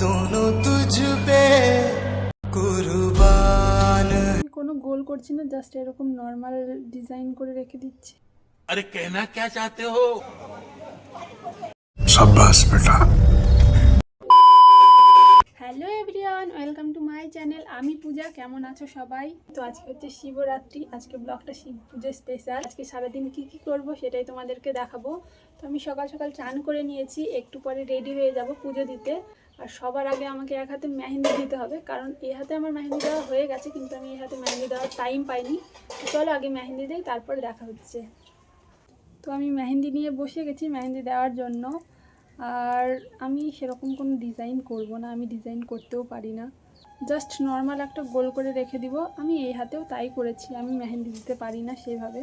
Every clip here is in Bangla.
दोनों तुझ पे कुर्बान। কোনো গোল করছি না জাস্ট এরকম নর্মাল ডিজাইন করে রেখে দিচ্ছি। আরে কেনা কে चाहते हो? शाबाश बेटा hello everyone welcome to my channel আমি পূজা কেমন আছো সবাই? তো আজকে হচ্ছে শিবরাত্রি আজকে ব্লগটা শিব পুজো স্পেশাল আজকে সারাদিন কি কি করব সেটাই তোমাদেরকে দেখাবো। তো আমি সকাল সকাল চান করে নিয়েছি একটু পরে রেডি হয়ে যাব পুজো দিতে। আর সবার আগে আমাকে এক হাতে মেহেন্দি দিতে হবে, কারণ এই হাতে আমার মেহেন্দি দেওয়া হয়ে গেছে, কিন্তু আমি এই হাতে মেহেন্দি দেওয়ার টাইম পাইনি। চলো আগে মেহেন্দি দিই, তারপরে দেখা হচ্ছে। তো আমি মেহেন্দি নিয়ে বসে গেছি মেহেন্দি দেওয়ার জন্য। আর আমি সেরকম কোনো ডিজাইন করব না, আমি ডিজাইন করতেও পারি না। জাস্ট নর্মাল একটা গোল করে রেখে দিব। আমি এই হাতেও তাই করেছি, আমি মেহেন্দি দিতে পারি না সেভাবে।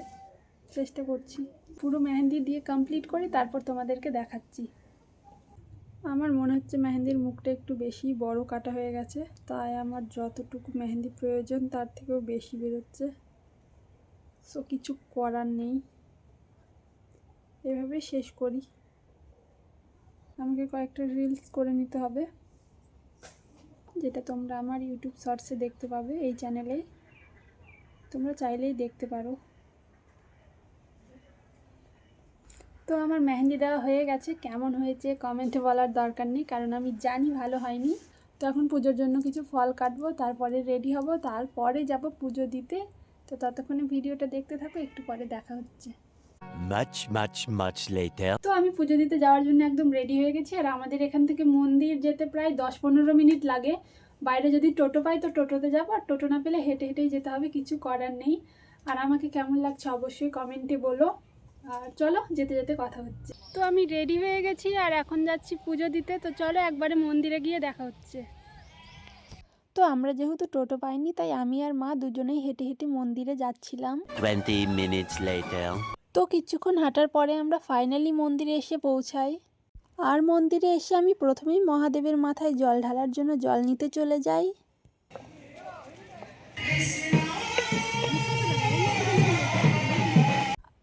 চেষ্টা করছি। পুরো মেহেন্দি দিয়ে কমপ্লিট করে তারপর তোমাদেরকে দেখাচ্ছি। আমার মনে হচ্ছে মেহেন্দির মুখটা একটু বেশি বড় কাটা হয়ে গেছে, তাই আমার যতটুকু মেহেন্দি প্রয়োজন তার থেকেও বেশি বেরোচ্ছে। সো কিছু করার নেই। এভাবে শেষ করি। আমাকে কয়েকটা রিলস করে নিতে হবে, যেটা তোমরা আমার ইউটিউব শর্টসে দেখতে পাবে এই চ্যানেলে তোমরা চাইলেই দেখতে পারো। তো আমার মেহেন্দি দেওয়া হয়ে গেছে। কেমন হয়েছে কমেন্টে বলার দরকার নেই কারণ আমি জানি ভালো হয়নি। তো এখন পুজোর জন্য কিছু ফল কাটবো তারপরে রেডি হব তারপরে যাব পুজো দিতে। তো ততক্ষণে ভিডিওটা দেখতে থাকো একটু পরে দেখা হচ্ছে। Much, much, much later. তো আমি পুজো দিতে যাওয়ার জন্য একদম রেডি হয়ে গেছি। আর আমাদের এখান থেকে মন্দির যেতে প্রায় দশ পনেরো মিনিট লাগে। বাইরে যদি টোটো পাই তো টোটোতে যাব। আর টোটো না পেলে হেঁটে হেঁটেই যেতে হবে কিছু করার নেই। আর আমাকে কেমন লাগছে অবশ্যই কমেন্টে বলো। আর চলো যেতে যেতে কথা হচ্ছে। তো আমি রেডি হয়ে গেছি আর এখন যাচ্ছি পুজো দিতে তো চলো একবারে মন্দিরে গিয়ে দেখা হচ্ছে। তো আমরা যেহেতু টোটো পাইনি তাই আমি আর মা দুজনেই হেঁটে হেঁটে মন্দিরে যাচ্ছিলাম। 20 minutes later. তো কিছুক্ষণ হাঁটার পরে আমরা ফাইনালি মন্দিরে এসে পৌঁছাই। আর মন্দিরে এসে আমি প্রথমেই মহাদেবের মাথায় জল ঢালার জন্য জল নিতে চলে যাই।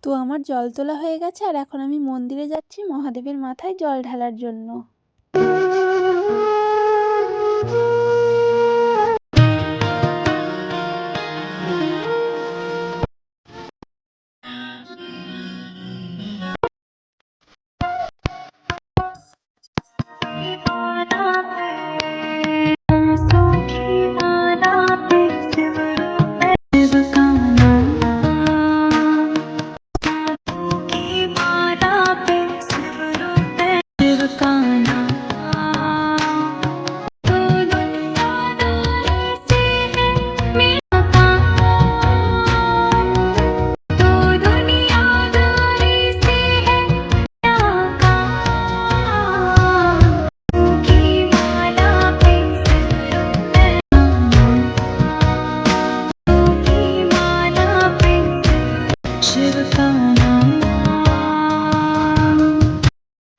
তো আমার জল তোলা হয়ে গেছে আর এখন আমি মন্দিরে যাচ্ছি মহাদেবের মাথায় জল ঢালার জন্য।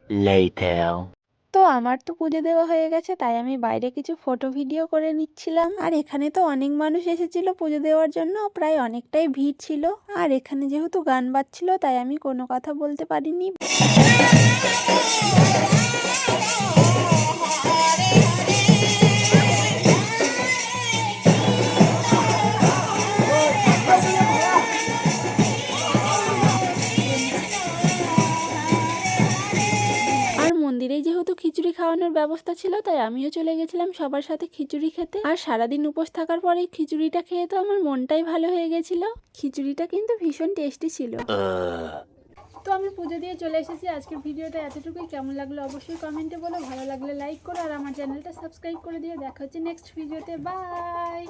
Later. তো আমার তো পুজো দেওয়া হয়ে গেছে, তাই আমি বাইরে কিছু ফটো ভিডিও করে নিচ্ছিলাম। আর এখানে তো অনেক মানুষ এসেছিল পুজো দেওয়ার জন্য, প্রায় অনেকটাই ভিড় ছিল। আর এখানে যেহেতু গান বাজছিল, তাই আমি কোনো কথা বলতে পারিনি। মন্দিরেই যেহেতু খিচুড়ি খাওয়ানোর ব্যবস্থা ছিল, তাই আমিও চলে গেছিলাম সবার সাথে খিচুড়ি খেতে। আর সারাদিন উপোস থাকার পরে খিচুড়িটা খেয়ে তো আমার মনটাই ভালো হয়ে গেছিল। খিচুড়িটা কিন্তু ভীষণ টেস্টি ছিল. তো আমি পুজো দিয়ে চলে এসেছি। আজকের ভিডিওটা এতটুকুই। কেমন লাগল অবশ্যই কমেন্টে বলো। ভালো লাগলে লাইক করো আর আমার চ্যানেলটা সাবস্ক্রাইব করে দিও। দেখা হচ্ছে নেক্সট ভিডিওতে। বাই!